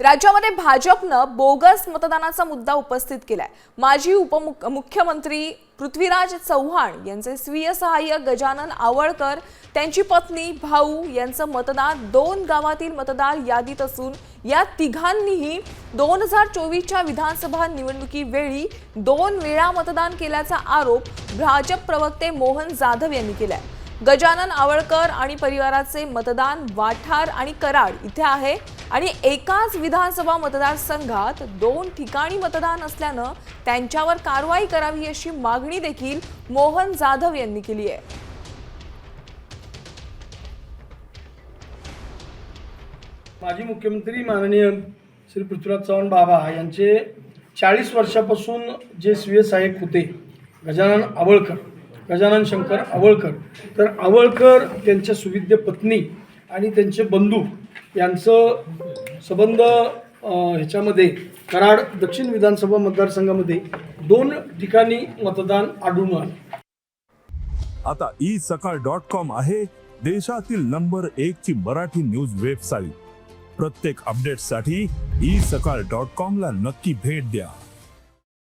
राज्यामध्ये भाजपनं बोगस मतदानाचा मुद्दा उपस्थित केलाय. माजी उपमुख्यमंत्री पृथ्वीराज चव्हाण यांचे स्वीय सहाय्यक गजानन आवळकर त्यांची पत्नी भाऊ यांचं मतदान दोन गावातील मतदार यादीत असून या तिघांनीही दोन हजार चोवीसच्या विधानसभा निवडणुकीवेळी दोन वेळा मतदान केल्याचा आरोप भाजप प्रवक्ते मोहन जाधव यांनी केलाय. गजानन आवळकर आणि परिवाराचे मतदान वाठार आणि कराड इथे आहे. आणि एकाच विधानसभा मतदारसंघात दोन ठिकाणी मतदान असल्यानं त्यांच्यावर कारवाई करावी अशी मागणी देखील मोहन जाधव यांनी केली आहे. माजी मुख्यमंत्री माननीय श्री पृथ्वीराज चव्हाण बाबा यांचे चाळीस वर्षापासून जे स्वीय साहेब होते गजानन आवळकर गजानन शंकर आवळकर. तर आवळकर त्यांच्या सुविद्य पत्नी आणि त्यांचे बंधू यांचं संबंध ह्याच्यामध्ये कराड दक्षिण विधानसभा मतदारसंघामध्ये दोन ठिकाणी मतदान आढळून आले. आता ई सकाळ डॉट कॉम आहे देशातील नंबर एक ची मराठी न्यूज वेबसाईट. प्रत्येक अपडेटसाठी ई सकाळ डॉट कॉम ला नक्की भेट द्या.